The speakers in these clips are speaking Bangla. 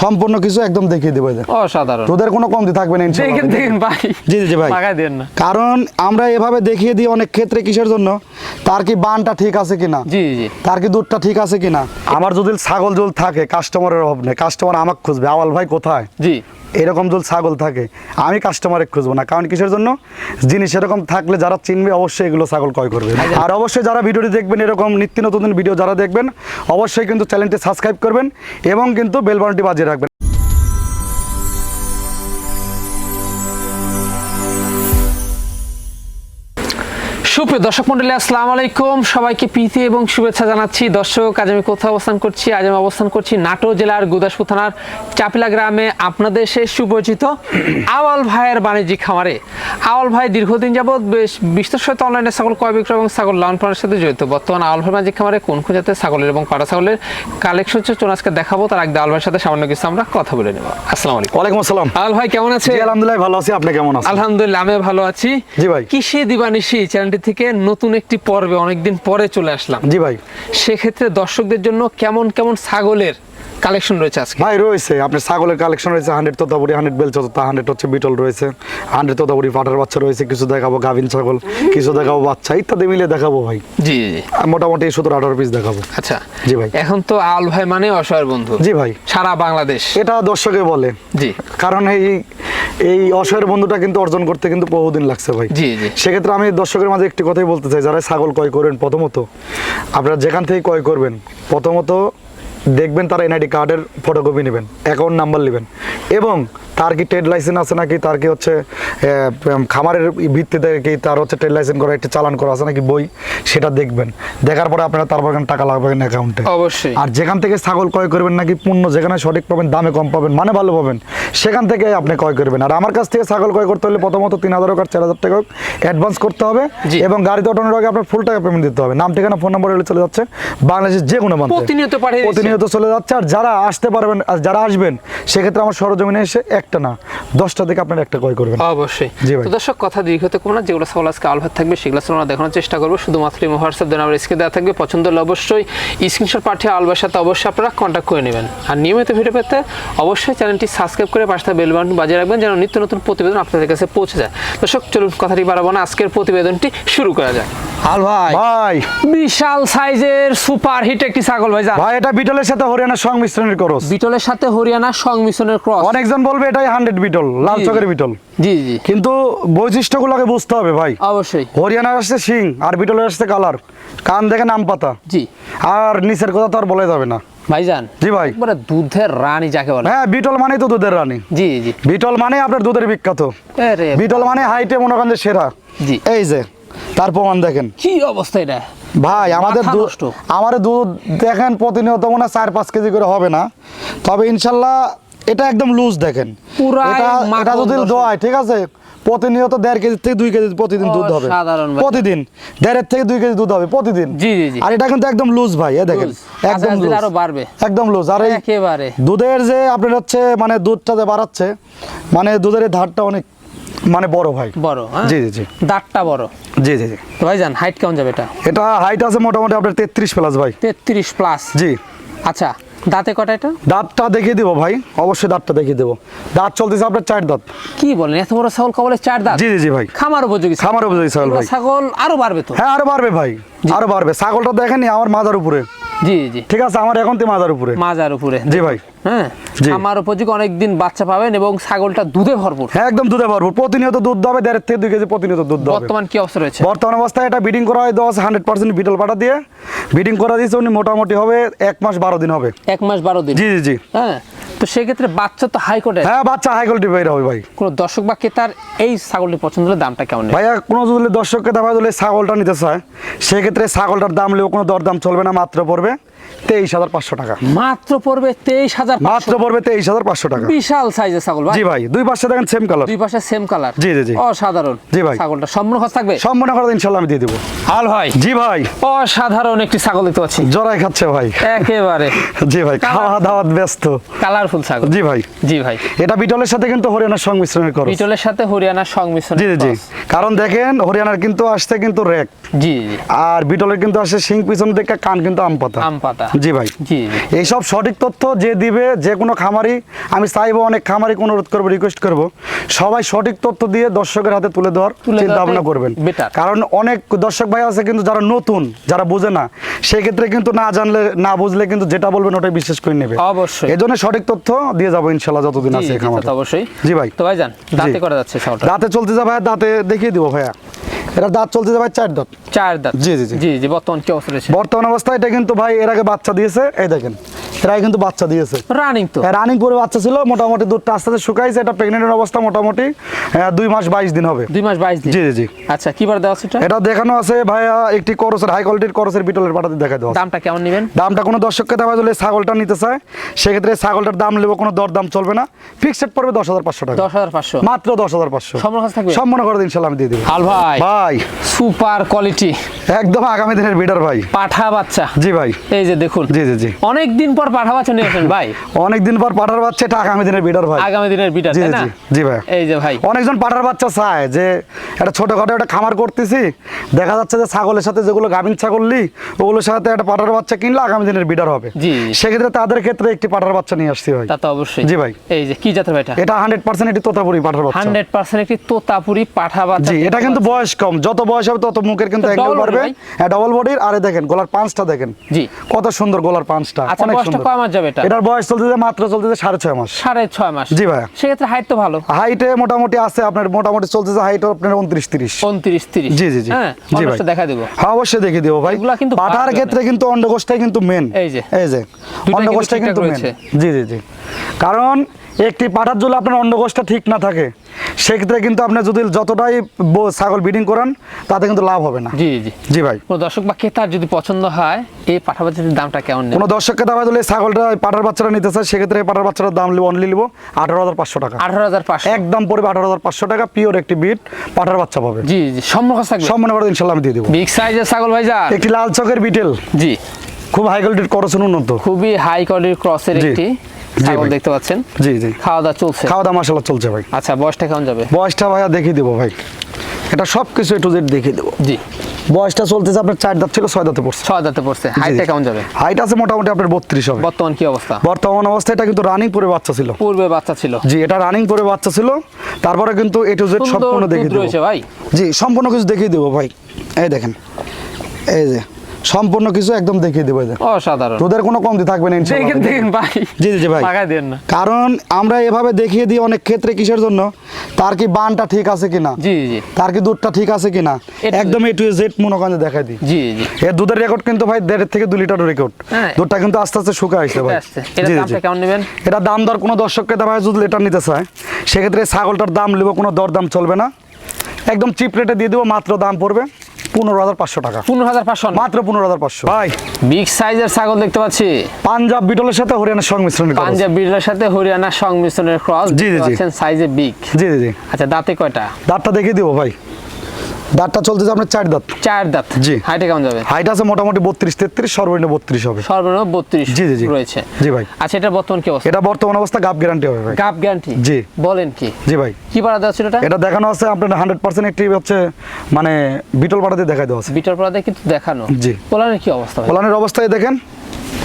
সম্পূর্ণ কিছু একদম দেখিয়ে দেবো অসাধারণ। তোদের কোনো কমতি থাকবে না ইনশাআল্লাহ দেখেন দেখেন। ভাই। জি জি ভাই। দেন না। কারণ আমরা এভাবে দেখিয়ে দিই অনেক ক্ষেত্রে কিসের জন্য? তার কি বানটা ঠিক আছে কিনা? জি জি তার কি দুধটা ঠিক আছে কিনা? আমার যদি ছাগল জল থাকে কাস্টমারের অভাব নেই। কাস্টমার আমাকে খুঁজবে। আওয়াল ভাই কোথায়? জি। এরকম যদি ছাগল থাকে আমি কাস্টমারে খুঁজবো না। কারণ কিসের জন্য? জিনিস এরকম থাকলে যারা চিনবে অবশ্যই এগুলো ছাগল ক্রয় করবে। আর অবশ্যই যারা ভিডিওটি দেখবেন এরকম নিত্য নতুন ভিডিও যারা দেখবেন অবশ্যই কিন্তু চ্যানেলটি সাবস্ক্রাইব করবেন এবং কিন্তু বেলবনটি বাজিয়ে রাখবেন। সুপ্রিয় দর্শক মন্ডলী আসসালামু আলাইকুম। সবাইকে প্রীতি এবং শুভেচ্ছা জানাচ্ছি। দর্শক আজ আমি কোথাও অবস্থান করছি? আজ আমি অবস্থান করছি নাটো জেলার গুদাসপুর থানার চাপিলা গ্রামে আপনাদের সে সুপরিচিত আওয়াল ভাইয়ের বাণিজ্যিক খামারে। আওয়াল ভাই দীর্ঘদিন যাবৎ বেশ বিস্তর সাথে অনলাইনে ছাগল ক্রয় বিক্রয় এবং ছাগল লালন পালনের সাথে জড়িত। বর্তমান আওয়াল ভাই বাণিজ্যিক খামারে কোন কোন জাতের ছাগলের এবং পাড়া ছাগলের কালেকশন হচ্ছে চলুন আজকে দেখাবো। তার আগে আওয়াল ভাইয়ের সাথে সামান্য কিছু আমরা কথা বলে নেব। আসসালামু আলাইকুম। ওয়ালাইকুম আসসালাম। আওয়াল ভাই কেমন আছে আলহামদুলিল্লাহ ভালো আছি। আপনি কেমন আছেন? আলহামদুলিল্লাহ আমি ভালো আছি। জি ভাই। কিসে দিবানিশি চ্যানেলটি থেকে নতুন একটি পর্বে অনেকদিন পরে চলে আসলাম। জি ভাই। সেক্ষেত্রে দর্শকদের জন্য কেমন কেমন ছাগলের কালেকশন রয়েছে আজকে? ভাই রয়েছে। আপনার ছাগলের কালেকশন রয়েছে হান্ড্রেড তোতাপুরি হান্ড্রেড বেল চতুর্থ হান্ড্রেড হচ্ছে বিটল রয়েছে হান্ড্রেড পাটার বাচ্চা রয়েছে কিছু দেখাবো গাভিন ছাগল কিছু দেখাবো বাচ্চা ইত্যাদি মিলে দেখাবো ভাই। জি জি মোটামুটি সতেরো আঠারো পিস দেখাবো। আচ্ছা। জি ভাই। এখন তো আল ভাই মানে অসহায়ের বন্ধু। জি ভাই। সারা বাংলাদেশ। এটা দর্শকে বলে। জি। কারণ এই এই অসহায়ের বন্ধুটা কিন্তু অর্জন করতে কিন্তু বহুদিন লাগছে ভাই জি, জি। সেক্ষেত্রে আমি দর্শকের মাঝে একটি কথাই বলতে চাই যারা ছাগল ক্রয় করেন প্রথমত আপনারা যেখান থেকে ক্রয় করবেন প্রথমত দেখবেন তারা এনআইডি কার্ডের ফটোকপি নেবেন অ্যাকাউন্ট নাম্বার নেবেন এবং তার কি ট্রেড লাইসেন্স আছে নাকি? তার কি হচ্ছে খামারের ভিত্তিতে কি তার হচ্ছে ট্রেড লাইসেন্স করা একটা চালান করা আছে নাকি বই? সেটা দেখবেন। দেখার পরে আপনারা তারপর টাকা লাগবেন অ্যাকাউন্টে অবশ্যই। আর যেখান থেকে ছাগল ক্রয় করবেন নাকি পূর্ণ যেখানে সঠিক পাবেন দামে কম পাবেন মানে ভালো পাবেন সেখান থেকে আপনি ক্রয় করবেন। আর আমার কাছ থেকে ছাগল ক্রয় করতে হলে প্রথমত তিন হাজার হোক আর চার হাজার টাকা হোক অ্যাডভান্স করতে হবে। এবং গাড়িতে ওঠানোর আগে আপনার ফুল টাকা পেমেন্ট দিতে হবে। নাম ঠিকানা ফোন নাম্বার হলে চলে যাচ্ছে বাংলাদেশের যে কোনো। প্রতিনিয়ত। প্রতিনিয়ত চলে যাচ্ছে। আর যারা আসতে পারবেন আর যারা আসবেন সেক্ষেত্রে আমার সরজমিনে এসে একটা না দশটা থেকে আপনার একটা ক্রয় করবেন। অবশ্যই। জি ভাই। তো দর্শক কথা দীর্ঘতে কোনো না যেগুলো ছাগল আজকে আলভার থাকবে সেগুলো আমরা দেখানোর চেষ্টা করব। শুধুমাত্র এই হোয়াটসঅ্যাপ দেন আমার স্ক্রিনে দেওয়া থাকবে। পছন্দ হলে অবশ্যই স্ক্রিনশট পাঠিয়ে আলভার সাথে অবশ্যই আপনারা কন্ট্যাক্ট করে নেবেন। আর নিয়মিত ভিডিও পেতে অবশ্যই চ্যানেলটি সাবস্ক্রাইব করে পাশে বেল বাটন বাজিয়ে রাখবেন যেন নিত্য নতুন প্রতিবেদন আপনাদের কাছে পৌঁছে যায়। দর্শক চলুন কথাটি বাড়াবো না আজকের প্রতিবেদনটি শুরু করা যাক। আল ভাই। ভাই। বিশাল সাইজের সুপার হিট একটি ছাগল ভাই ভাই এটা বিটলের সাথে হরিয়ানার সংমিশ্রণের করস। বিটলের সাথে হরিয়ানা সংমিশ্রণের ক্রস। অনেকজন বলবে এটাই হান্ড্রেড বিটল লাল চকের বিটল। জি জি। কিন্তু বৈশিষ্ট্যগুলোকে বুঝতে হবে ভাই। অবশ্যই। হরিয়ানার আসছে শিং আর বিটলের আসছে কালার। কান দেখে নাম পাতা। জি। আর নিচের কথা তো আর বলা যাবে না। ভাইজান জি ভাই। একবারে দুধের রানী যাকে বলে। হ্যাঁ বিটল মানেই তো দুধের রানী। জি জি। বিটল মানে আপনার দুধের বিখ্যাত। বিটল মানে হাইটে মনে করেন যে সেরা। জি। এই যে তার প্রমাণ দেখেন। কি অবস্থা এটা? ভাই আমাদের দুধ। আমাদের দুধ দেখেন প্রতিনিয়ত মনে হয় চার পাঁচ কেজি করে হবে না। তবে ইনশাল্লাহ এটা একদম লুজ দেখেন। এটা এটা যদি দোয়ায় ঠিক আছে? প্রতিনিয়ত দেড় কেজি থেকে দুই কেজি প্রতিদিন দুধ হবে। প্রতিদিন। দেড়ের থেকে দুই কেজি দুধ হবে প্রতিদিন। আর এটা কিন্তু একদম লুজ ভাই দেখেন। একদম আস্তে লুজ আরও বাড়বে। একদম লুজ আর একেবারে। দুধের যে আপনার হচ্ছে মানে দুধটা যে বাড়াচ্ছে মানে দুধের ধারটা অনেক মানে বড় ভাই। বড় হ্যাঁ? জি জি জি। দাঁতটা বড়। জি জি জি। ভাইজান হাইট কেমন যাবে এটা? এটা হাইট আছে মোটামুটি আপনার তেত্রিশ প্লাস ভাই। তেত্রিশ প্লাস জি। আচ্ছা দাঁতে কটা এটা? দাঁতটা দেখিয়ে দেবো ভাই অবশ্যই দাঁতটা দেখিয়ে দেবো। দাঁত চলতেছে আপনার চার দাঁত। কি বলেন এত বড় ছাগল কবলে চার দাঁত? জি জি জি ভাই। খামার উপযোগী খামার উপযোগী ছাগল ভাই। ছাগল আরও বাড়বে তো? হ্যাঁ আরও বাড়বে ভাই আরও বাড়বে। ছাগলটা দেখেনি আমার মাথার উপরে। জি জি। ঠিক আছে আমার এখন তো মাজার উপরে। মাজার উপরে। জি ভাই। হ্যাঁ? আমার উপযোগী অনেকদিন বাচ্চা পাবেন এবং ছাগলটা দুধে ভরপুর। হ্যাঁ একদম দুধে ভরপুর। প্রতিনিয়ত দুধ দেবে দেড় থেকে দুই কেজি প্রতিনিয়ত দুধ দেবে বর্তমান কি অবস্থা রয়েছে? বর্তমান অবস্থায় এটা বিডিং করা হয় দশ হান্ড্রেড পার্সেন্ট বিটল পাটা দিয়ে। বিডিং করা দিয়েছে উনি মোটামুটি হবে এক মাস বারো দিন হবে। এক মাস বারো দিন। জি জি জি। হ্যাঁ? তো সেক্ষেত্রে বাচ্চা তো হাই কোর্টে হ্যাঁ বাচ্চা হাই কোয়ালিটি বের হবে ভাই। কোনো দর্শক বা ক্রেতার এই ছাগলটি পছন্দ হলে দামটা কেমন ভাই ভাইয়া কোনো যদি দর্শককে ভাই দিলে ছাগলটা নিতে চায় সেক্ষেত্রে ছাগলটার দাম নেব কোনো দরদাম চলবে না মাত্র পড়বে তেইশ হাজার পাঁচশো টাকা। মাত্র পড়বে তেইশ হাজার মাত্র পড়বে তেইশ হাজার পাঁচশো টাকা। বিশাল সাইজের ছাগল জি ভাই দুই পাশে দেখেন সেম কালার দুই পাশে সেম কালার জি, জি, জি। অসাধারণ। জি ভাই। ছাগলটা সম্পূর্ণ খরচ থাকবে? সম্পূর্ণ করে ইনশাল্লাহ আমি দিয়ে দেবো। হাল ভাই। জি ভাই। অসাধারণ একটি ছাগল পাচ্ছি। জড়াই খাচ্ছে ভাই। একেবারে। জি ভাই খাওয়া দাওয়াত ব্যস্ত। কালারফুল ছাগল। জি ভাই। জি ভাই। এটা বিটলের সাথে কিন্তু হরিয়ানার সংমিশ্রণের করো বিটলের সাথে হরিয়ানার সংমিশ্রণ জি জি জি। কারণ দেখেন হরিয়ানার কিন্তু আসছে কিন্তু র্যাক জি আর বিটলের কিন্তু আসে সিং পিছন থেকে কান কিন্তু আম পাতা। আম পাতা। জি ভাই। জি এইসব সঠিক তথ্য যে দিবে যে কোনো খামারি আমি চাইব অনেক খামারিকে অনুরোধ করব রিকোয়েস্ট করব। সবাই সঠিক তথ্য দিয়ে দর্শকের হাতে তুলে দেওয়ার চিন্তা ভাবনা করবেন। কারণ অনেক দর্শক ভাই আছে কিন্তু যারা নতুন যারা বোঝে না সেক্ষেত্রে কিন্তু না জানলে না বুঝলে কিন্তু যেটা বলবেন ওটাই বিশ্বাস করে নেবে। অবশ্যই। এই জন্য সঠিক তথ্য দিয়ে যাব ইনশাল্লাহ যতদিন আছে খামারে অবশ্যই। জি ভাই। তো ভাই যান দাঁতে করা যাচ্ছে দাঁতে চলতে যা ভাইয়া দাঁতে দেখিয়ে দিব ভাইয়া। এটা দাঁত চলতে যা ভাই চার দাঁত? চার দাঁত। জি, জি, জি। জি জি বর্তমান কি অবস্থা রয়েছে? বর্তমান অবস্থায় এটা কিন্তু ভাই এর আগে বাচ্চা দিয়েছে এই দেখেন এর আগে কিন্তু বাচ্চা দিয়েছে। রানিং তো? রানিং করে বাচ্চা ছিল মোটামুটি দুধটা আস্তে আস্তে শুকাইছে এটা প্রেগনেন্টের অবস্থা মোটামুটি দুই মাস বাইশ দিন হবে। দুই মাস বাইশ দিন? জি জি জি। আচ্ছা কি বার দেওয়া আছে এটা? দেখানো আছে ভাইয়া একটি করসের হাই কোয়ালিটির করসের বিটলের পাটাতে দেখা দেওয়া দামটা কেমন নেবেন? দামটা কোনো দর্শককে দেওয়া ছাগলটা নিতে চায় সেক্ষেত্রে ছাগলটার দাম নেব কোনো দর দাম চলবে না। ফিক্সড পড়বে দশ হাজার পাঁচশো টাকা। দশ হাজার পাঁচশো? মাত্র দশ হাজার পাঁচশো। থাকবে? সম্পূর্ণ করে দিন ইনশাল্লাহ আমি দিয়ে দেবো। ভাই ভাই। সুপার কোয়ালিটি একদম আগামী দিনের বিডার ভাই। পাঠা বাচ্চা। জি ভাই। এই যে দেখুন। জি জি জি। অনেক দিন পর পাঠা বাচ্চা নিয়ে আসেন ভাই। অনেকদিন পর পাঠার বাচ্চা এটা আগামী দিনের বিডার ভাই। আগামী দিনের বিটার জি তাই জি না? জি ভাই। এই যে ভাই। অনেকজন পাঠার বাচ্চা চায় যে একটা ছোটখাটো একটা খামার করতেছি। দেখা যাচ্ছে যে ছাগলের সাথে যেগুলো গাভিন ছাগললি ওগুলোর সাথে একটা পাঠার বাচ্চা কিনলে আগামী দিনের বিডার হবে। জি। সেক্ষেত্রে তাদের ক্ষেত্রে একটি পাঠার বাচ্চা নিয়ে আসছি ভাই। তা তো অবশ্যই। জি ভাই। এই যে কি জাতের ভাইটা এটা? হান্ড্রেড পার্সেন্ট একটি তোতাপুরি পাঠার বাচ্চা। হান্ড্রেড পার্সেন্ট একটি তোতাপুরি পাঠা বাচ্চা। জি এটা কিন্তু বয়স কম। যত বয়স হবে তত মুখের কিন্তু তো ভাই। হ্যাঁ ডবল বডির আরে দেখেন গলার পাঁচটা দেখেন। জি। কত সুন্দর গলার পাঁচটা আচ্ছা অনেক সুন্দর। কয় মাস যাবে এটা? এটার বয়স চলতেছে মাত্র চলতেছে সাড়ে ছয় মাস। সাড়ে ছয় মাস। জি ভাইয়া। সেক্ষেত্রে হাইট তো ভালো। হাইটে মোটামুটি আছে আপনার মোটামুটি চলতেছে হাইট আপনার উনত্রিশ তিরিশ। উনত্রিশ তিরিশ। জি জি জি। হ্যাঁ জি ভাই। দেখা দেবো। হ্যাঁ অবশ্যই দেখে দেবো ভাই। এগুলা কিন্তু পাঠার ক্ষেত্রে কিন্তু অন্ডকোষটাই কিন্তু মেন এই যে। এই যে অন্ডকোষটাই কিন্তু কিন্তু মেন জি জি জি। কারণ একটি পাঠার জন্য আপনার অন্ডকোষটা ঠিক না থাকে। সেক্ষেত্রে কিন্তু আপনি যদি যতটাই ছাগল ব্রিডিং করান তাতে কিন্তু লাভ হবে না। জি জি। জি ভাই। কোনো দর্শক বা ক্রেতার যদি পছন্দ হয় এই পাঠা বাচ্চাটির দামটা কেমন কোনো দর্শককে দাবা দিলে ছাগলটা পাঠার বাচ্চাটা নিতে চায় সেক্ষেত্রে এই পাঠার বাচ্চাটার দাম লিব অনলি লিব আঠারো হাজার পাঁচশো টাকা। আঠারো হাজার পাঁচশো। একদম পড়বে আঠারো হাজার পাঁচশো টাকা পিওর একটি বিট পাঠার বাচ্চা পাবে। জি জি সম্মুখ থাকবে সম্মান করে ইনশাল্লাহ আমি দিয়ে দেবো। বিগ সাইজের ছাগল ভাই যা একটি লাল চকের বিটেল জি। খুব হাই কোয়ালিটির করছেন উন্নত। খুবই হাই কোয়ালিটির ক্রসের একটি। ছাগল দেখতে পাচ্ছেন? জি জি। খাওয়া দাওয়া চলছে? খাওয়া দাওয়া মাসাল্লাহ চলছে ভাই। আচ্ছা বয়সটা কেমন যাবে? বয়সটা ভাইয়া দেখিয়ে দেবো ভাই। এটা সব কিছু একটু দেখিয়ে দেবো। জি। বয়সটা চলতেছে আপনার চার দাঁত ছিল ছয় দাঁতে পড়ছে। ছয় দাঁতে পড়ছে। হাইটটা কেমন যাবে? হাইট আছে মোটামুটি আপনার বত্রিশ হবে। বর্তমান কি অবস্থা? বর্তমান অবস্থায় এটা কিন্তু রানিং করে বাচ্চা ছিল। পূর্বে বাচ্চা ছিল। জি এটা রানিং করে বাচ্চা ছিল। তারপরে কিন্তু এ টু জেড সম্পূর্ণ দেখিয়ে দেবো। ভাই। জি সম্পূর্ণ কিছু দেখিয়ে দেবো ভাই। এই দেখেন। এই যে। সম্পূর্ণ কিছু একদম দেখিয়ে দেবো অসাধারণ। তোদের কোনো কমতি থাকবে না দেখেন দেখেন ভাই। জি জি ভাই। দেন না। কারণ আমরা এভাবে দেখিয়ে দিই অনেক ক্ষেত্রে কিসের জন্য? তার কি বানটা ঠিক আছে কিনা? জি জি। তার কি দুধটা ঠিক আছে কিনা। একদম এ টু জেড মনে করেন দেখাই দিই। জি জি। এর দুধের রেকর্ড কিন্তু ভাই দেড় থেকে দু লিটার রেকর্ড হ্যাঁ। দুধটা কিন্তু আস্তে আস্তে শুকা আসছে ভাই। এটা জি, জি, দামটা কেমন নেবেন? এটা দাম দর কোনো দর্শককে হয় যদি লিটার নিতে চায় সেক্ষেত্রে ছাগলটার দাম নেব কোনো দর দাম চলবে না। একদম চিপ রেটে দিয়ে দেবো মাত্র দাম পড়বে। পনেরো হাজার পাঁচশো টাকা। পনেরো হাজার পাঁচশো মাত্র পনেরো হাজার পাঁচশো। ভাই বিগ সাইজের ছাগল দেখতে পাচ্ছি। পাঞ্জাব বিটলের সাথে হরিয়ানার পাঞ্জাব বিটলের সাথে হরিয়ানার সংমিশ্রণের ক্রস জি, জি, জি। সাইজে বিগ জি জি জি। আচ্ছা দাঁতে কয়টা? দাঁতটা দেখে দিব ভাই। দাঁতটা চলতেছে আপনার চার দাঁত। চার দাঁত। জি। হাইটে কেমন যাবে? হাইট আছে মোটামুটি বত্রিশ তেত্রিশ সর্বনিম্ন বত্রিশ হবে। সর্বনিম্ন বত্রিশ জি, জি। রয়েছে। জি ভাই। আচ্ছা এটা বর্তমান কি অবস্থা? এটা বর্তমান অবস্থা গাপ গ্যারান্টি হবে ভাই। গাপ গ্যারান্টি জি। বলেন কি? জি ভাই। কি পাড়া দেওয়া ছিল এটা? এটা দেখানো আছে আপনার হান্ড্রেড পার্সেন্ট একটি হচ্ছে মানে বিটল পাড়াতে দেখাই দেওয়া আছে। বিটার পাড়াতে কিন্তু দেখানো। জি। পোলানের কি অবস্থা ভাই? ওলানের অবস্থায় দেখেন।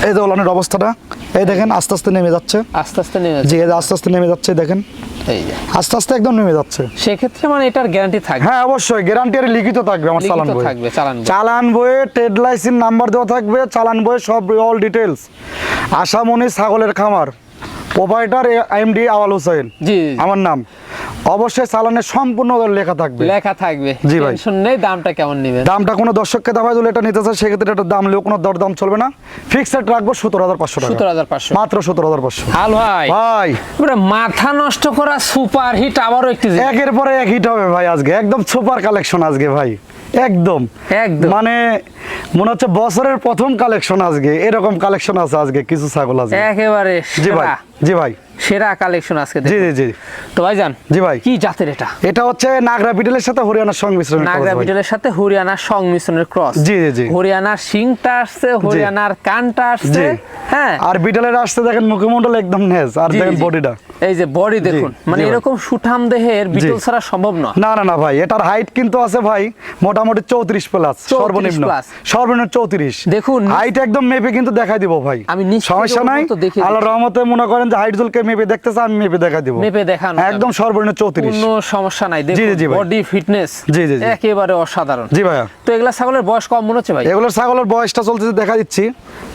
এই যে ওলানের অবস্থাটা। এই দেখেন আস্তে আস্তে নেমে যাচ্ছে। আস্তে আস্তে নেমে জি যে আস্তে আস্তে নেমে যাচ্ছে দেখেন। এই যে। আস্তে আস্তে একদম নেমে যাচ্ছে। সেক্ষেত্রে মানে এটার গ্যারান্টি থাকবে? হ্যাঁ অবশ্যই। গ্যারান্টি আর লিখিত থাকবে আমার চালান বই থাকবে, চালান। চালান বইয়ে ট্রেড লাইসেন্স নাম্বার দেওয়া থাকবে। চালান বইয়ে সব অল ডিটেলস আশামণি ছাগলের খামার। Provider MD Awal Hossain. জি। আমার নাম। অবশ্যই চালানের সম্পূর্ণ লেখা থাকবে। লেখা থাকবে। জি ভাই। টেনশন নেই দামটা কেমন নেবেন? দামটা কোনো দর্শককে দাবায় দিলে এটা নিতে চায় সেক্ষেত্রে এটার দাম লেও কোনো দর দাম চলবে না। ফিক্সড রাখব সতেরো হাজার পাঁচশো টাকা। সতেরো হাজার পাঁচশো। মাত্র সতেরো হাজার পাঁচশো। হাল ভাই। ভাই। মাথা নষ্ট করা সুপার হিট আবারও একটি একের পরে এক হিট হবে ভাই আজকে। একদম সুপার কালেকশন আজকে ভাই। একদম। একদম। মানে মনে হচ্ছে বছরের প্রথম কালেকশন আজকে। এরকম কালেকশন আছে আজকে কিছু ছাগল আছে। একেবারে জি ভাই। জি ভাই। সেরা কালেকশন আজকে জি দেখুন। জি জি। তো ভাইজান জি ভাই। কি জাতের এটা? এটা হচ্ছে নাগরা বিটেলের সাথে হরিয়ানার সংমিশ্রণ নাগরা বিটলের সাথে হরিয়ানার সংমিশ্রণের ক্রস জি, জি, জি। হরিয়ানার শিংটা আসছে হরিয়ানার কানটা আসছে হ্যাঁ। আর বিটেলের আসতে দেখেন মুখমণ্ডল একদম নেজ আর দেখেন বডিটা এই যে বডি দেখুন মানে এরকম সুঠাম দেহের বিটল ছাড়া সম্ভব নয়। না না না ভাই এটার হাইট কিন্তু আছে ভাই মোটামুটি চৌত্রিশ প্লাস 34 সর্বনিম্ন। সর্বনিম্ন চৌত্রিশ। দেখুন, হাইট একদম মেপে কিন্তু দেখাই দিব ভাই। আমি সমস্যা নাই। পর্যন্ত দেখিয়ে আল্লাহ রহমতে মনে করেন যে হাইট জুলকে মেপে দেখতেছে আমি মেপে দেখাই দিব। মেপে দেখানো একদম সর্বনিম্ন চৌত্রিশ। কোনো সমস্যা নাই। দেখুন বডি ফিটনেস জি, জি। একেবারে অসাধারণ। জি ভাইয়া। তো এগুলা ছাগলের বয়স কম মনে হচ্ছে ভাই? এগুলোর ছাগলের বয়সটা চলতেছে দেখা দিচ্ছি।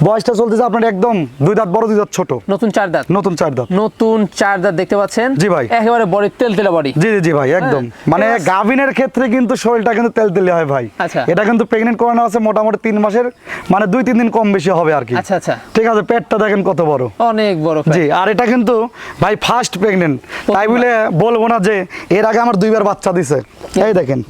বয়সটা চলতেছে আপনার একদম দুই দাঁত বড় দুই দাঁত ছোট। নতুন চার দাঁত। নতুন চার দাঁত। নতুন চার দাঁত দেখতে পাচ্ছেন? জি ভাই। একেবারে বডি তেল তেলে বডি জি জি জি ভাই একদম। মানে গাভিনের ক্ষেত্রে কিন্তু শরীরটা কিন্তু তেল তেলে হয় ভাই। আচ্ছা। এটা কিন্তু প্রেগনেন্ট করানো আছে মোটামুটি তিন মাসের মানে দুই তিন দিন কম বেশি হবে আর কি। আচ্ছা আচ্ছা। ঠিক আছে পেটটা দেখেন কত বড়। অনেক বড় জি আর এটা কিন্তু ভাই ফার্স্ট প্রেগনেন্ট তাই বলে বলব না যে এর আগে আমার দুইবার বাচ্চা দিছে। এই দেখেন।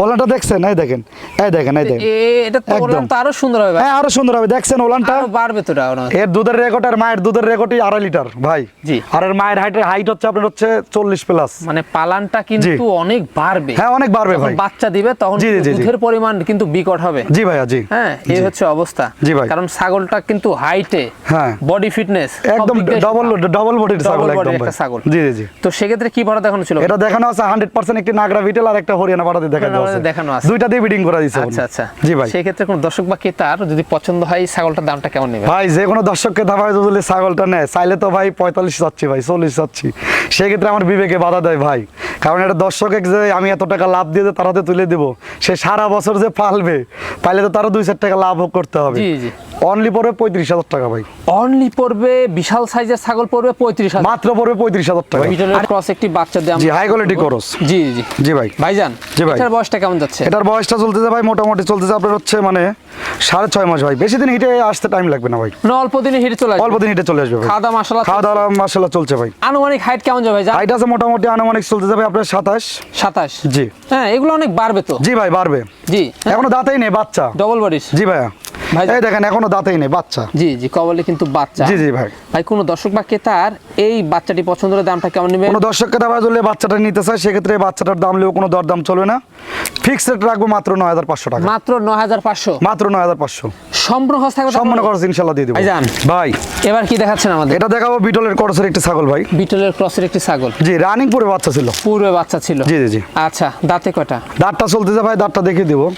ওলানটা দেখছেন? এই দেখেন। এই দেখেন এই দেখেন। এটা তো একদম। তো আরও সুন্দর হবে। হ্যাঁ আরও সুন্দর হবে। দেখছেন ওলানটা? বাড়বে তো এর দুধের রেকর্ড আর মায়ের দুধের রেকর্ডই আড়াই লিটার ভাই। জি। আর এর মায়ের হাইটের হাইট হচ্ছে আপনার হচ্ছে চল্লিশ প্লাস মানে পালানটা কিন্তু অনেক বাড়বে। হ্যাঁ অনেক বাড়বে ভাই। বাচ্চা দিবে তখন। দুধের পরিমাণ কিন্তু বিকট হবে। জি ভাইয়া জি। হ্যাঁ এই হচ্ছে অবস্থা। জি ভাই। কারণ ছাগলটা কিন্তু হাইটে হ্যাঁ। বডি ফিটনেস একদম ডবল ডবল বডির ছাগল একদম একটা ছাগল। জি জি জি। তো সেক্ষেত্রে কি ভরা দেখানো ছিল? এটা দেখানো আছে হান্ড্রেড পার্সেন্ট একটি নাগরা ভিটেল আর একটা হরিয়ানা পাড়াতে দেখানো আছে। দেখানো আছে। দুইটা দিয়ে বিডিং করা দিছে আচ্ছা আচ্ছা। জি ভাই। সেক্ষেত্রে কোন দর্শক বা ক্রেতার যদি পছন্দ হয় ছাগলটার দামটা কেমন নেবে? ভাই যে কোনো দর্শককে দাবায় যদি ছাগলটা নেয় চাইলে তো ভাই পঁয়তাল্লিশ চাচ্ছি ভাই চল্লিশ চাচ্ছি সেক্ষেত্রে আমার বিবেকে বাধা দেয় ভাই। কারণ এটা দর্শকে যে আমি এত টাকা লাভ দিয়ে যে তার হাতে তুলে দেবো সে সারা বছর যে পালবে পাইলে তো তারও দুই চার টাকা লাভ করতে হবে। জি, জি। অনলি পড়বে পঁয়ত্রিশ হাজার টাকা ভাই। অনলি পড়বে বিশাল সাইজের ছাগল পড়বে পঁয়ত্রিশ হাজার। মাত্র পড়বে পঁয়ত্রিশ হাজার টাকা। মিটারের ক্রস একটি বাচ্চা দিয়ে জি হাই কোয়ালিটি করস জি জি। জি ভাই। ভাইজান জি ভাই। এটার বয়সটা কেমন যাচ্ছে? এটার বয়সটা চলতেছে ভাই মোটামুটি চলতেছে আপনার হচ্ছে মানে সাড়ে ছয় মাস ভাই। বেশি দিন হিটে আসতে টাইম লাগবে না ভাই। অল্প দিনে হিটে চলে আসবে। অল্প দিন হিটে চলে আসবে ভাই। খাওয়া দাওয়া খাওয়া দাওয়া চলছে ভাই। আনুমানিক হাইট কেমন যাবে হাইট আছে মোটামুটি আনুমানিক চলতে যাবে আপনার সাতাশ। সাতাশ? জি। হ্যাঁ এগুলো অনেক বাড়বে তো। জি ভাই বাড়বে। জি। এখনও দাঁতেই নেই বাচ্চা। ডবল বডিস জি ভাইয়া। ভাই- এই দেখেন এখনও দাঁতেই নেই বাচ্চা। জি জি কবলে কিন্তু বাচ্চা। জি জি ভাই। ভাই কোনো দর্শক বা ক্রেতার এই বাচ্চাটি পছন্দ হলে দামটা কেমন নেবে? কোনো দর্শককে দাবা যদি বাচ্চাটা নিতে চায় সেক্ষেত্রে বাচ্চাটার দাম নেব কোনো দরদাম চলবে না। ফিক্সড রেট রাখব মাত্র নয় হাজার পাঁচশো টাকা। মাত্র ন হাজার পাঁচশো? মাত্র নয় হাজার পাঁচশো। সম্পূর্ণ খরচ থাকবে তারপরে? খরচ ইনশাল্লাহ দিয়ে দেবো। ভাইজান। ভাই। এবার কি দেখাচ্ছেন আমাদের? এটা দেখাবো বিটলের করসের একটি ছাগল ভাই। বিটলের ক্রসের একটি ছাগল। জি রানিং পরে বাচ্চা ছিল। পূর্বে বাচ্চা ছিল। জি জি জি। আচ্ছা দাঁতে কয়টা? দাঁতটা চলতেছে ভাই দাঁতটা দেখে দেবো।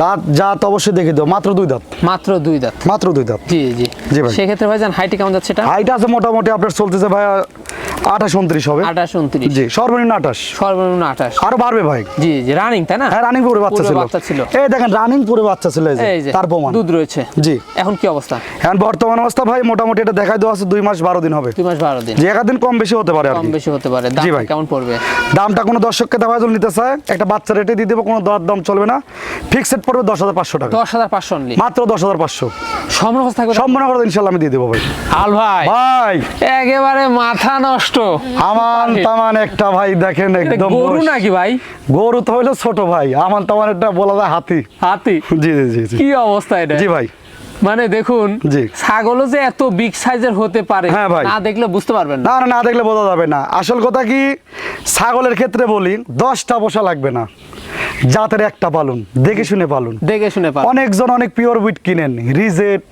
দাঁত জাত অবশ্যই দেখে দাও। মাত্র দুই দাঁত। মাত্র দুই দাঁত। মাত্র দুই দাঁত। জি জি। জি ভাই। সেক্ষেত্রে ভাইজান হাইটে কেমন যাচ্ছে এটা? হাইট আছে মোটামুটি আপনার চলতেছে ভাই আঠাশ উনত্রিশ হবে। আঠাশ উনত্রিশ। জি সর্বনিম্ন আঠাশ। সর্বনিম্ন আঠাশ। আরও বাড়বে ভাই। জি জি রানিং তাই না? হ্যাঁ রানিং পুরে বাচ্চা ছিল। বাচ্চা ছিল। এই দেখেন রানিং পুরে বাচ্চা ছিল এই যে, তার প্রমাণ। দুধ রয়েছে। জি। এখন কি অবস্থা? এখন বর্তমান অবস্থা ভাই মোটামুটি এটা দেখাই দেওয়া আছে দুই মাস বারো দিন হবে। দুই মাস বারো দিন। যে একাদিন কম বেশি হতে পারে কম বেশি হতে পারে। জি ভাই। কেমন পড়বে? দামটা কোনো দর্শককে দেওয়া যদি নিতে চায় একটা বাচ্চা রেটে দিয়ে দেবো কোনো দর দাম চলবে না। ফিক্সড পড়বে দশ হাজার পাঁচশো টাকা। দশ হাজার পাঁচশো মাত্র দশ হাজার পাঁচশো। খরচ থাকবে সম্মান করে ইনশাল্লাহ আমি দিয়ে দেবো ভাই। আল ভাই। ভাই। একেবারে মাথা নষ্ট আমান তামান একটা ভাই দেখেন একদম গরু নাকি ভাই? গরু তো হলো ছোট ভাই আমান তামান একটা বলা যায় হাতি। হাতি? জি জি জি কি অবস্থা এটা? জি ভাই। মানে দেখুন। ছাগলও যে এত বিগ সাইজের হতে পারে হ্যাঁ ভাই। না দেখলে বুঝতে পারবেন না। না না না দেখলে বোঝা যাবে না। আসল কথা কি ছাগলের ক্ষেত্রে বলি দশটা বসা লাগবে না। জাতের একটা পালন দেখে শুনে পালন দেখে শুনে অনেকজন অনেক পিওর উইট কিনেন রিজেট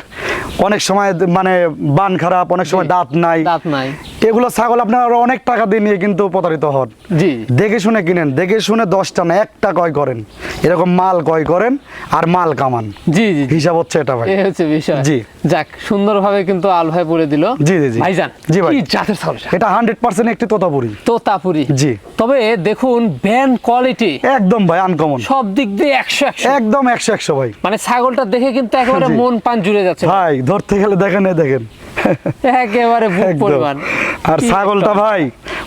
অনেক সময় মানে বান খারাপ অনেক সময় দাঁত নাই। দাঁত নাই। এগুলো ছাগল আপনার অনেক টাকা দিয়ে নিয়ে কিন্তু প্রতারিত হন। জি। দেখে শুনে কিনেন দেখে শুনে দশটা না একটা কয় করেন। এরকম মাল কয় করেন আর মাল কামান। জি জি। হিসাব হচ্ছে এটা ভাই। এই হচ্ছে বিষয়। জি। যাক সুন্দরভাবে কিন্তু আল ভাই বলে দিল। জি, জি, জি। ভাইজান জি ভাই। কি জাতের ছাগল এটা? এটা হান্ড্রেড পার্সেন্ট একটি তোতাপুরি। তোতাপুরি। জি। তবে দেখুন ব্যান কোয়ালিটি একদম ভাই আনকমন সব দিক দিয়ে একশো একশো। একদম একশো একশো ভাই। মানে ছাগলটা দেখে কিন্তু একেবারে মন পান জুড়ে যাচ্ছে। ভাই ধরতে গেলে দেখেন দেখেন। একেবারে পরিমাণ। আর ছাগলটা ভাই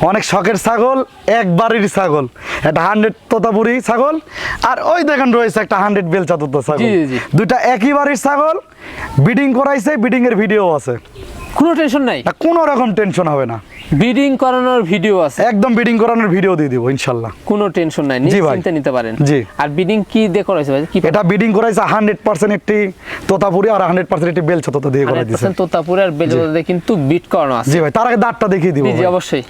অনেক শখের ছাগল একবারেরই ছাগল। এটা হান্ড্রেড তোতাপুরি ছাগল আর ওই দেখেন রয়েছে একটা হান্ড্রেড বেলচা তোতা ছাগল। দুইটা একই বাড়ির ছাগল বিডিং করাইছে বিডিং এর ভিডিও আছে। কোনো টেনশন নাই। কোনো রকম টেনশন হবে না। বিডিং করানোর ভিডিও আছে। একদম বিডিং করানোর ভিডিও দিয়ে দিব ইনশাল্লাহ। কোনো টেনশন নাই নিশ্চিন্তে নিতে পারেন। জি। আর বিডিং কি দিয়ে করা হয়েছে ভাই? কি এটা বিডিং করাইছে হান্ড্রেড পার্সেন্ট একটি তোতাপুরি আর হান্ড্রেড পার্সেন্ট একটি বেলছা তোতা দিয়ে করাই দিছে। 100% তোতাপুরের বেলজাতে কিন্তু বিট করানো আছে। জি ভাই তার আগে দাঁতটা দেখিয়ে দিব জি অবশ্যই।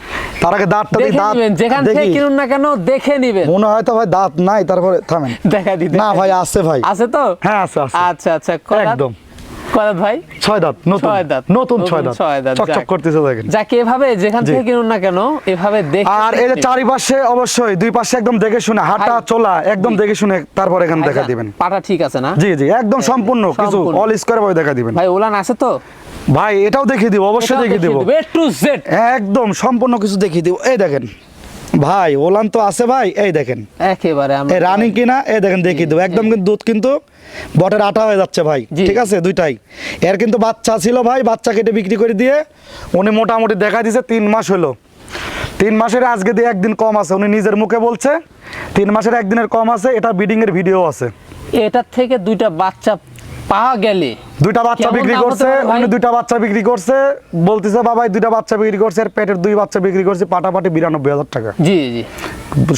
তার আগে দাঁতটা দিয়ে দেখে দাঁত যেখান থেকে কিনুন না কেন দেখে নিবেন। মনে হয় তো ভাই দাঁত নাই তারপরে থামেন। দেখা দিতে। না ভাই আছে ভাই। আছে তো? হ্যাঁ আছে আছে। আচ্ছা আচ্ছা একদম। কয় ভাই? ছয় দাঁত নতুন। ছয় দাঁত। নতুন ছয় নতুন ছয় দাঁত, দাঁত চকচক করতেছে দেখেন। যাকে এভাবে যেখান থেকে কিনুন না কেন এভাবে দেখে আর এই যে চারিপাশে অবশ্যই দুই পাশে একদম দেখে শুনে হাঁটা। চলা একদম দেখে শুনে তারপর এখানে দেখা দিবেন। পাটা ঠিক আছে না? জি জি একদম সম্পূর্ণ কিছু অল স্কোয়ার ভাবে দেখা দিবেন। ভাই ওলান আছে তো? ভাই এটাও দেখিয়ে দিব অবশ্যই দেখিয়ে দিব। এ টু জেড একদম সম্পূর্ণ কিছু দেখিয়ে দিব। এই দেখেন ভাই ওলান তো আছে ভাই এই দেখেন। একেবারে এই রানিং কিনা এই দেখেন দেখিয়ে দেবো। একদম কিন্তু দুধ কিন্তু বটের আটা হয়ে যাচ্ছে ভাই ঠিক আছে দুইটাই। এর কিন্তু বাচ্চা ছিল ভাই বাচ্চা কেটে বিক্রি করে দিয়ে উনি মোটামুটি দেখা দিছে তিন মাস হলো। তিন মাসের আজকে দিয়ে একদিন কম আছে উনি নিজের মুখে বলছে তিন মাসের একদিনের কম আছে এটা বিডিং এর ভিডিও আছে। এটার থেকে দুইটা বাচ্চা পাওয়া গেলে। দুইটা বাচ্চা বিক্রি করছে? উনি দুইটা বাচ্চা বিক্রি করছে। বলতেছে বাবাই দুইটা বাচ্চা বিক্রি করছে আর পেটের দুই বাচ্চা বিক্রি করছে পাটাপাটি বিরানব্বই হাজার টাকা। জি জি।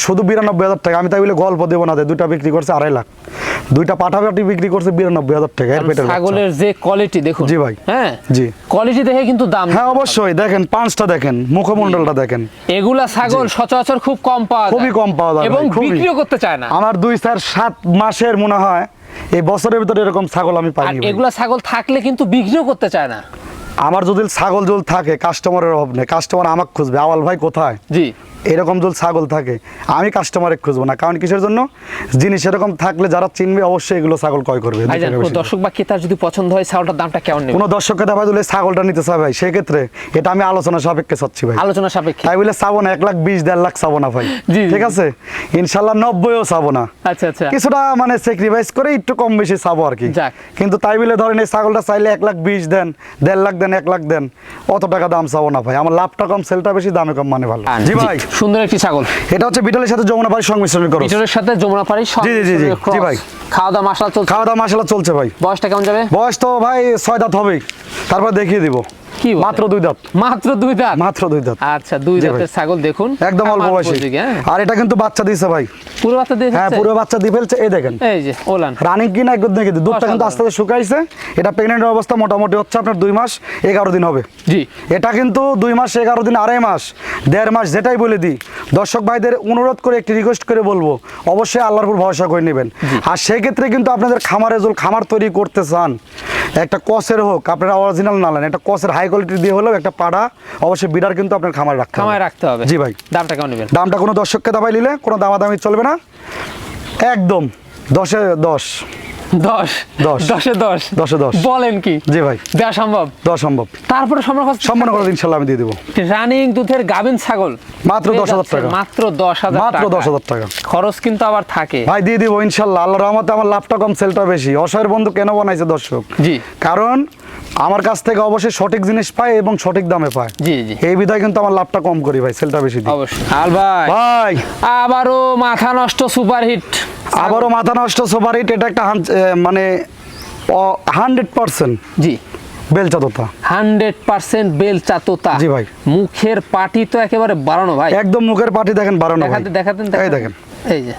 শুধু বিরানব্বই হাজার টাকা আমি তাই বলে গল্প দেবো না দুইটা বিক্রি করছে আড়াই লাখ। দুইটা বিক্রি করছে বিরানব্বই হাজার টাকা এর পেটের ছাগলের যে কোয়ালিটি দেখুন। জি ভাই। হ্যাঁ? জি। কোয়ালিটি দেখে কিন্তু দাম হ্যাঁ অবশ্যই দেখেন পাঁচটা দেখেন মুখমন্ডলটা দেখেন। এগুলা ছাগল সচরাচর খুব কম পাওয়া যায়। খুবই কম পাওয়া যায় এবং। বিক্রিও করতে চায় না। আমার দুই চার সাত মাসের মনে হয় এই বছরের ভিতরে এরকম ছাগল আমি পাই। এগুলা ছাগল থাকলে কিন্তু বিক্রিও করতে চায় না। আমার যদি ছাগল জল থাকে কাস্টমারের অভাব নেই। কাস্টমার আমাকে খুঁজবে আওয়াল ভাই কোথায়? জি। এরকম যদি ছাগল থাকে আমি কাস্টমারে খুঁজবো না। কারণ কিসের জন্য? জিনিস এরকম থাকলে যারা চিনবে অবশ্যই এগুলো ছাগল ক্রয় করবে। দর্শক বা ক্রেতার যদি পছন্দ হয় ছাগলটার দামটা কেমন কোনো দর্শককে দেখা দিলে ছাগলটা নিতে চায় ভাই। সেক্ষেত্রে এটা আমি আলোচনা সাপেক্ষে চাচ্ছি ভাই। আলোচনা সাপেক্ষে? তাই বলে চাবো না এক লাখ বিশ দেড় লাখ চাবো না ভাই। ঠিক আছে? ইনশাল্লাহ নব্বইও চাবো না। আচ্ছা আচ্ছা। কিছুটা মানে স্যাক্রিফাইস করে একটু কম বেশি চাবো আর কি। কিন্তু তাই বলে ধরেন এই ছাগলটা চাইলে এক লাখ বিশ দেন দেড় লাখ দেন এক লাখ দেন অত টাকা দাম চাবো না ভাই। আমার লাভটা কম সেলটা বেশি দামে কম মানে ভালো। জি। ভাই। সুন্দর একটি ছাগল। এটা হচ্ছে বিটলের সাথে যমুনা পাড়ি সংমিশ্রণ করো। বিটলের সাথে যমুনা পাড়ি জি, জি, জি, জি, জি ভাই। খাওয়া দাওয়া মশলা চলছে। খাওয়া দাওয়া মশলা চলছে ভাই। বয়সটা কেমন যাবে? বয়স তো ভাই ছয় দাঁত হবে তারপর দেখিয়ে দিব। কি? মাত্র দুই দাঁত। মাত্র দুই দাঁত? মাত্র দুই দাঁত। আচ্ছা দুই দাঁতের ছাগল দেখুন। একদম অল্প বয়সী। হ্যাঁ। আর এটা কিন্তু বাচ্চা দিয়েছে ভাই। পুরো বাচ্চা দিয়ে হ্যাঁ পুরো বাচ্চা দিয়ে ফেলছে। এই দেখেন। এই যে ওলান। রানিং কিনা একদম দেখে দুধটা কিন্তু আস্তে আস্তে শুকাইছে। এটা প্রেগনেন্ট অবস্থা মোটামুটি হচ্ছে আপনার দুই মাস এগারো দিন হবে। জি। এটা কিন্তু দুই মাস এগারো দিন আড়াই মাস দেড় মাস যেটাই বলে দিই। দর্শক ভাইদের অনুরোধ করে একটি রিকোয়েস্ট করে বলব অবশ্যই আল্লাহর উপর ভরসা করে নেবেন। আর সেক্ষেত্রে কিন্তু আপনাদের খামারে জল খামার তৈরি করতে চান একটা কসের হোক আপনারা অরিজিনাল না নেন একটা কসের হাই কোয়ালিটি দিয়ে হলেও একটা পাড়া অবশ্যই বিডার কিন্তু আপনার খামার রাখতে হবে। খামায় রাখতে হবে। জি ভাই। দামটা কেমন নেবেন? দামটা কোনো দর্শককে দাবাই নিলে কোনো দামাদামি চলবে না। একদম দশে দশ। দশ? দশ। দশে দশ? দশে দশ। বলেন কি? জি ভাই। দেওয়া সম্ভব? দশ সম্ভব। তারপরে সম্পূর্ণ করে ইনশাল্লাহ আমি দিয়ে দেবো। রানিং দুধের গাভিন ছাগল। মাত্র 10,000 যাচ্ছেন টাকা। মাত্র দশ হাজার মাত্র দশ হাজার টাকা। খরচ কিন্তু আবার থাকে। ভাই দিয়ে দিব ইনশাল্লাহ। আল্লাহ রহমতে আমার লাভটা কম সেলটা বেশি। অসহায়ের বন্ধু কেন বানাইছে দর্শক? জি। কারণ আমার কাছ থেকে অবশ্যই সঠিক জিনিস পায় এবং সঠিক দামে পায়। জি জি। এই বিধায় কিন্তু আমার লাভটা কম করি ভাই সেলটা বেশি দিই। অবশ্যই। আল ভাই। ভাই। আবারও মাথা নষ্ট সুপারহিট আবারও মাথা নষ্ট সুপার হিট এটা একটা মানে হান্ড্রেড পার্সেন্ট জি। বেলচা তোতা হান্ড্রেড পার্সেন্ট বেল চাতোতা জি ভাই। মুখের পাটি তো একেবারে বাড়ানো ভাই। একদম মুখের পাটি দেখেন বাড়ানো দেখাতে দেখাতেন এই দেখেন। এই যে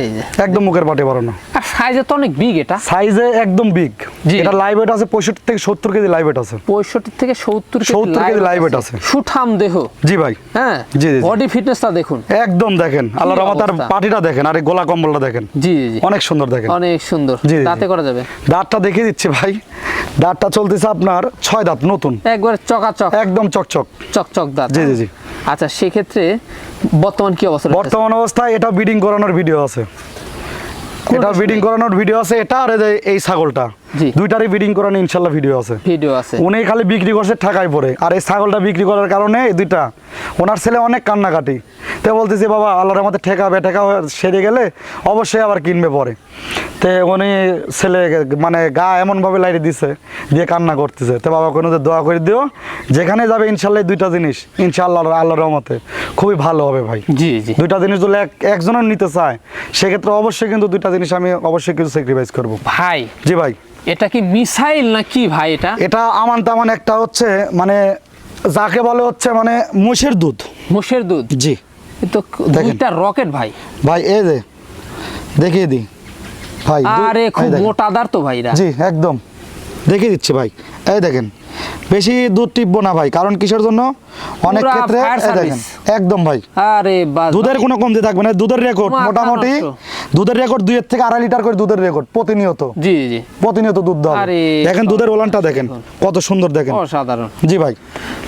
এই যে। একদম মুখের পাটি বাড়ানো। আর সাইজে তো অনেক বিগ এটা। সাইজে একদম বিগ। এটা লাইভ ওয়েট আছে পঁয়ষট্টি থেকে সত্তর কেজি লাইভ ওয়েট আছে। পঁয়ষট্টি থেকে সত্তর 70 কেজি live weight আছে। সুঠাম দেহ। জি ভাই। হ্যাঁ? জি, জি। বডি ফিটনেসটা দেখুন। একদম দেখেন। আল্লাহ রহমতার অবস্থা? পাটিটা দেখেন আর এই গোলা কম্বলটা দেখেন। জি জি অনেক সুন্দর দেখেন। অনেক সুন্দর। জি, জি, করা যাবে। দাঁতটা দেখিয়ে দিচ্ছি ভাই। দাঁতটা চলতেছে আপনার ছয় দাঁত নতুন। একবার চকাচক। একদম চকচক। চকচক দাঁত। জি, জি, জি। আচ্ছা সেক্ষেত্রে বর্তমান কি অবস্থা বর্তমান অবস্থায় এটা বিডিং করানোর ভিডিও আছে। এটা বিডিং করানোর ভিডিও আছে এটা আর এই ছাগলটা। দুইটারই করানো ইনশাল্লাহ ভিডিও আছে। ভিডিও আছে। উনি খালি বিক্রি করছে ঠাকায় পড়ে। আর এই ছাগলটা বিক্রি করার কারণে এই দুইটা। ওনার ছেলে অনেক কান্নাকাটি। তো বলতেছি বাবা আল্লাহর মধ্যে ঠেকা বেঠেকা সেরে গেলে অবশ্যই আবার কিনবে পরে। তে উনি ছেলে মানে গা এমনভাবে লাইটে দিছে দিয়ে কান্না করতেছে। তো বাবা কোনো দোয়া করে দিও যেখানে যাবে ইনশাল্লাহ দুইটা জিনিস ইনশাল্লাহ আল্লাহর রহমতে। খুবই ভালো হবে ভাই। জি জি। দুইটা জিনিস যদি এক একজনের নিতে চায় সেক্ষেত্রে অবশ্যই কিন্তু দুইটা জিনিস আমি অবশ্যই কিছু স্যাক্রিফাইস করব। ভাই। জি ভাই। এটা কি মিসাইল না কি ভাই এটা? এটা আমান তামান একটা হচ্ছে মানে যাকে বলে হচ্ছে মানে মোষের দুধ। মোষের দুধ? জি। তো। দুইটা রকেট ভাই। ভাই এই যে দেখিয়ে দিই। ভাই আরে খুব। মোটাদার তো ভাইরা জি একদম। দেখিয়ে দিচ্ছি ভাই। এই দেখেন বেশি দুধ টিপবো না ভাই কারণ কিসের জন্য? অনেক ক্ষেত্রে দেখেন একদম ভাই। আরে দুধের কোনো কমতি থাকবে না দুধের রেকর্ড মোটামুটি। দুধের রেকর্ড দুইয়ের থেকে আড়াই লিটার করে দুধের রেকর্ড প্রতিনিয়ত। জি জি প্রতিনিয়ত দুধ। আরে দেখেন দুধের ওলানটা দেখেন কত সুন্দর দেখেন। অসাধারণ। জি ভাই।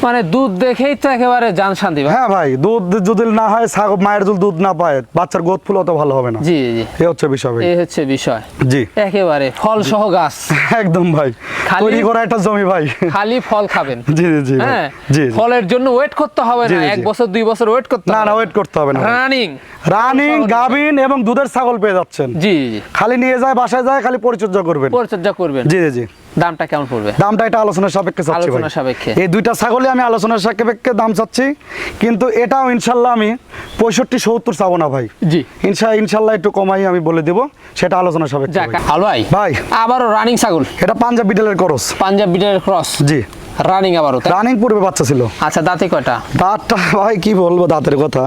মানে দুধ দেখেই তো একেবারে জান শান্তি ভাই। হ্যাঁ ভাই দুধ যদি না হয় ছাগল মায়ের দুধ দুধ না পায় বাচ্চার গোদ ফুল অত ভালো হবে না। জি জি। এ হচ্ছে বিষয় এই হচ্ছে বিষয়। জি। একেবারে ফল সহ গাছ। একদম ভাই। খালি- তৈরি করা একটা জমি ভাই। খালি ফল খাবেন। জি জি জি হ্যাঁ জি জি। ফলের জন্য ওয়েট করতে হবে না। এক বছর দুই বছর ওয়েট করতে না না ওয়েট করতে হবে না। রানিং রানিং গাভিন এবং দুধের ছাগল পেয়ে যাচ্ছেন। জি জি খালি নিয়ে যায় বাসায় যায় খালি পরিচর্যা করবেন। পরিচর্যা করবেন। জি জি দামটা কেমন পড়বে? দামটা এটা আলোচনার সাপেক্ষে চাচ্ছি ভাই। আলোচনা সাপেক্ষে। এই দুইটা ছাগলই আমি আলোচনার সাপেক্ষে দাম চাচ্ছি। কিন্তু এটাও ইনশাল্লাহ আমি পঁয়ষট্টি সত্তর চাবো না ভাই। জি। ইনশা ইনশাল্লাহ একটু কমাই আমি বলে দিব। সেটা আলোচনা সাপেক্ষে ভাই। আবারও রানিং ছাগল। এটা পাঞ্জাব বিটেলের করস। পাঞ্জাব বিটের ক্রস জি। রানিং আবারও তাই? রানিং পূর্বে বাচ্চা ছিল। আচ্ছা দাঁতে কয়টা? দাঁতটা ভাই কি বলব দাঁতের কথা।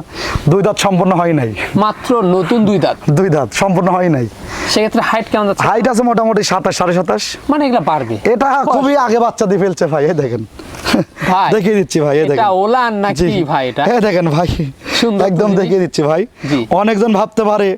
দুই দাঁত সম্পূর্ণ হয় নাই। মাত্র নতুন দুই দাঁত? দুই দাঁত সম্পূর্ণ হয় নাই। সেক্ষেত্রে হাইট কেমন যাচ্ছে? হাইট আছে মোটামুটি সাতাশ সাড়ে সাতাশ। মানে এগুলা পারবে এটা খুবই আগে বাচ্চা দিয়ে ফেলছে ভাই এই দেখেন। ভাই, দেখিয়ে দিচ্ছি ভাই এই দেখেন। ওলান নাকি ভাই এটা? এই দেখেন ভাই সুন্দর একদম দেখিয়ে দিচ্ছি ভাই। অনেকজন ভাবতে পারে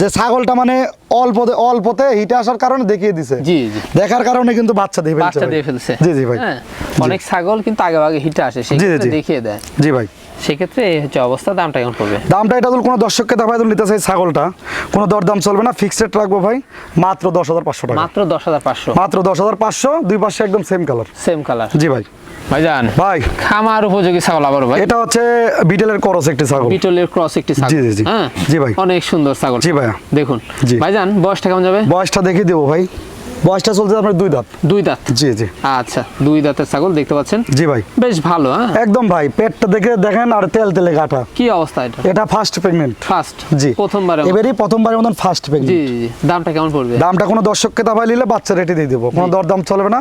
যে ছাগলটা মানে অল্পতে অল্পতে হিটে আসার কারণে দেখিয়ে দিছে। জি জি। দেখার কারণে কিন্তু বাচ্চা দিয়ে ফেলছে বাচ্চা দিয়ে ফেলছে। জি জি ভাই। হ্যাঁ, অনেক ছাগল কিন্তু আগে আগে হিটে আসে সেক্ষেত্রে দেখিয়ে দেয়। জি ভাই। সেক্ষেত্রে এই হচ্ছে অবস্থা দামটা কেমন পড়বে? দামটা এটা কোনো দর্শককে তুমি নিতে চাই ছাগলটা। কোনো দরদাম চলবে না ফিক্সড রাখব ভাই। মাত্র দশ হাজার পাঁচশো টাকা। মাত্র দশ হাজার পাঁচশো। মাত্র দশ হাজার পাঁচশো দুই পাশে একদম সেম কালার সেম কালার জি ভাই। ভাইজান ভাই। খামার উপযোগী ছাগল আবার ভাই। এটা হচ্ছে বিটলের ক্রস একটি ছাগল। বিটলের ক্রস একটি ছাগল। জি, জি, জি। হ্যাঁ? জি ভাই। অনেক সুন্দর ছাগল। জি ভাইয়া। দেখুন। ভাইজান বয়সটা কেমন যাবে? বয়সটা দেখিয়ে দেবো ভাই। বয়সটা চলছে আপনার দুই দাঁত। দুই দাঁত? জি জি। আচ্ছা দুই দাঁতের ছাগল দেখতে পাচ্ছেন। জি ভাই। বেশ ভালো হ্যাঁ? একদম ভাই পেটটা দেখে দেখেন আর তেল তেলে গাটা কি অবস্থা এটা? এটা ফার্স্ট প্রেগনেন্ট ফার্স্ট জি। প্রথমবারে এবারই প্রথমবারের মতন ফার্স্ট জি প্রেগনেন্ট জি জি। দামটা কেমন পড়বে? দামটা কোনো দর্শককে দাবাই নিলে বাচ্চা রেটে দিয়ে দেবো। কোনো দরদাম চলবে না।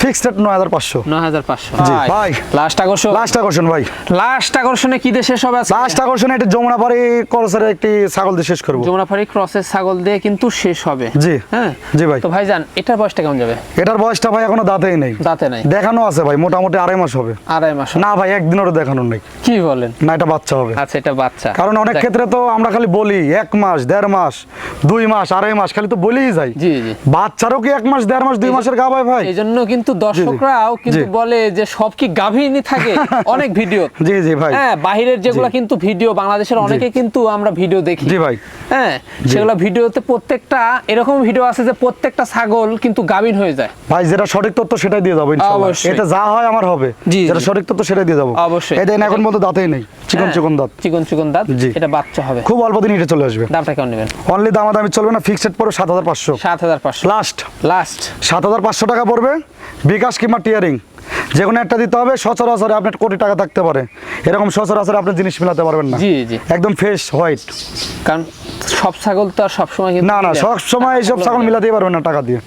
ফিক্সড রেট নয় হাজার পাঁচশো। নয় হাজার পাঁচশো। জি, ভাই। লাস্ট আকর্ষণ। লাস্ট আকর্ষণ ভাই। লাস্ট আকর্ষণে কি দিয়ে শেষ হবে লাস্ট আকর্ষণে একটি যমুনা পাড়ি করসের একটি ছাগল দিয়ে শেষ করব। যমুনাফাড়ি ক্রসের ছাগল দিয়ে কিন্তু শেষ হবে। জি। হ্যাঁ? জি ভাই। তো ভাইজান এটার বয়সটা কেমন যাবে? এটার বয়সটা ভাই এখনও দাঁতেই নেই। দাঁতে নাই? দেখানো আছে ভাই মোটামুটি আড়াই মাস হবে। আড়াই মাস না ভাই একদিনেরও দেখানো নেই। কি বলেন? না এটা বাচ্চা হবে। আচ্ছা এটা বাচ্চা। কারণ অনেক ক্ষেত্রে তো আমরা খালি বলি এক মাস দেড় মাস দুই মাস আড়াই মাস খালি তো বলেই যাই জি জি। বাচ্চারও কি এক মাস দেড় মাস দুই মাসের গা ভাই ভাই? এই জন্য কিন্তু দর্শকরাও কিন্তু বলে যে সব কি গাভীনি থাকে? অনেক ভিডিও। জি জি ভাই। হ্যাঁ বাহিরের যেগুলো কিন্তু ভিডিও বাংলাদেশের অনেকে কিন্তু আমরা ভিডিও দেখি। জি ভাই। হ্যাঁ সেগুলো ভিডিওতে প্রত্যেকটা এরকম ভিডিও আছে যে প্রত্যেকটা ছাগল কিন্তু গাভীন হয়ে যায়। ভাই যেটা সঠিক তথ্য সেটাই দিয়ে যাব ইনশাআল্লাহ। এতে যা হয় আমার হবে। যেটা সঠিক তথ্য সেটাই দিয়ে যাব। অবশ্যই। দেখেন এখন মতো দাঁতেই নেই। চিকন হ্যাঁ, চিকন দাঁত। চিকন চিকন দাঁত এটা বাচ্চা হবে। খুব অল্প দিন এটা চলে আসবে। দামটা কেমন নেবেন? অনলি দামাদামি চলবে না ফিক্সড পড়বে সাত হাজার পাঁচশো। লাস্ট লাস্ট সাত হাজার পাঁচশো টাকা পড়বে বিকাশ কিংবা টিয়ারিং যে কোনো একটা দিতে হবে সচরাচরে আপনার কোটি টাকা থাকতে পারে। এরকম সচরাচরে আপনি জিনিস মিলাতে পারবেন না। জি জি। একদম ফ্রেশ হোয়াইট কারণ সব ছাগল তো আর সবসময় না না সব সময় এইসব ছাগল মিলাতেই পারবেন না টাকা দিয়ে।